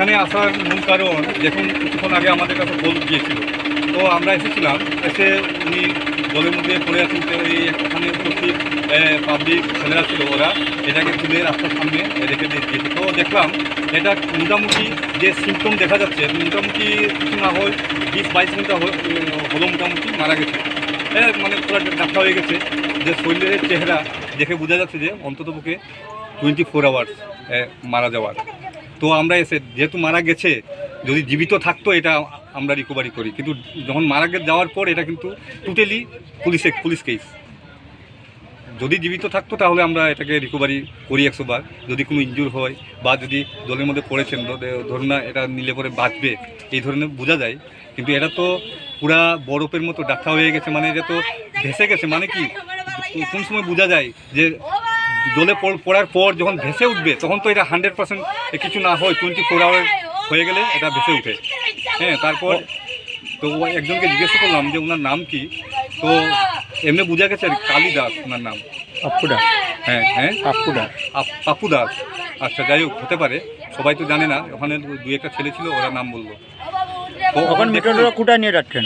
এখানে আসার মূল কারণ, দেখুন কিছুক্ষণ আগে আমাদের কাছে বল গিয়েছিল। তো আমরা এসেছিলাম, এসে উনি জলের মধ্যে পড়ে আছেন এই এখানে উপস্থিত পাবলিক ছেলেরা ছিল ওরা, এটাকে তুলে রাস্তার সামনে রেখে দিয়ে দিয়েছে। তো দেখলাম, এটা মোটামুটি যে সিমটম দেখা যাচ্ছে, মোটামুটি কিছু না হয়, বিশ বাইশ ঘণ্টা হল- মোটামুটি মারা গেছে। হ্যাঁ মানে পুরো ডাক্তার হয়ে গেছে। যে শরীরের চেহারা দেখে বোঝা যাচ্ছে যে অন্ততপক্ষে টোয়েন্টি ফোর আওয়ার্স মারা যাওয়ার। তো আমরা এসে, যেহেতু মারা গেছে, যদি জীবিত থাকতো, এটা আমরা রিকভারি করি। কিন্তু যখন মারা যাওয়ার পর এটা কিন্তু টোটালি পুলিশে পুলিশ কেস যদি জীবিত থাকতো, তাহলে আমরা এটাকে রিকভারি করি একশো বার। যদি কোনো ইঞ্জুর হয়, বা যদি জলের মধ্যে পড়েছেন ধরুন না, এটা নিলে পরে বাঁচবে, এই ধরনের বোঝা যায়। কিন্তু এটা তো পুরা বরফের মতো ডাক্তার হয়ে গেছে মানে এটা তো ভেসে গেছে মানে কি? কোন সময় বোঝা যায় যে জলে পড়- পড়ার পর যখন ভেসে উঠবে তখন তো এটা হান্ড্রেড পার্সেন্ট কিছু না হয় টোয়েন্টি ফোর আওয়ার হয়ে গেলে এটা ভেসে উঠে। হ্যাঁ তারপর তো একজনকে জিজ্ঞেস করলাম যে ওনার নাম কি? তো এমনি বোঝা গেছে কালী দাস ওনার নাম। পাপ্পু দাস। হ্যাঁ হ্যাঁ। পাপ্পু দাস। আপ- পাপু দাস। আচ্ছা যাই হোক হতে পারে। সবাই তো জানে না ওখানে দু একটা ছেলে ছিল ওরা নাম বলল। তো তখন মিটনরা কোথায় নিয়ে যাচ্ছেন?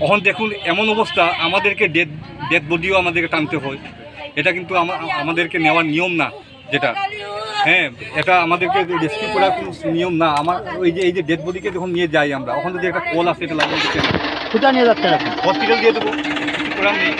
এখন দেখুন এমন অবস্থা আমাদেরকে ডেথ ডেথ বডিও আমাদেরকে টানতে হয়। এটা কিন্তু আমা- আমাদেরকে নেওয়ার নিয়ম না যেটা। হ্যাঁ এটা আমাদেরকে রেস্কিউ করার কোনো নিয়ম না। আমার ওই যে এই যে ডেড বডিকে যখন নিয়ে যাই আমরা ওখানে যে একটা কল আসে এটা লাগিয়ে দিতে কোথায় নিয়ে যাচ্ছেন হসপিটাল দিয়ে দেবো। কিছু করার নেই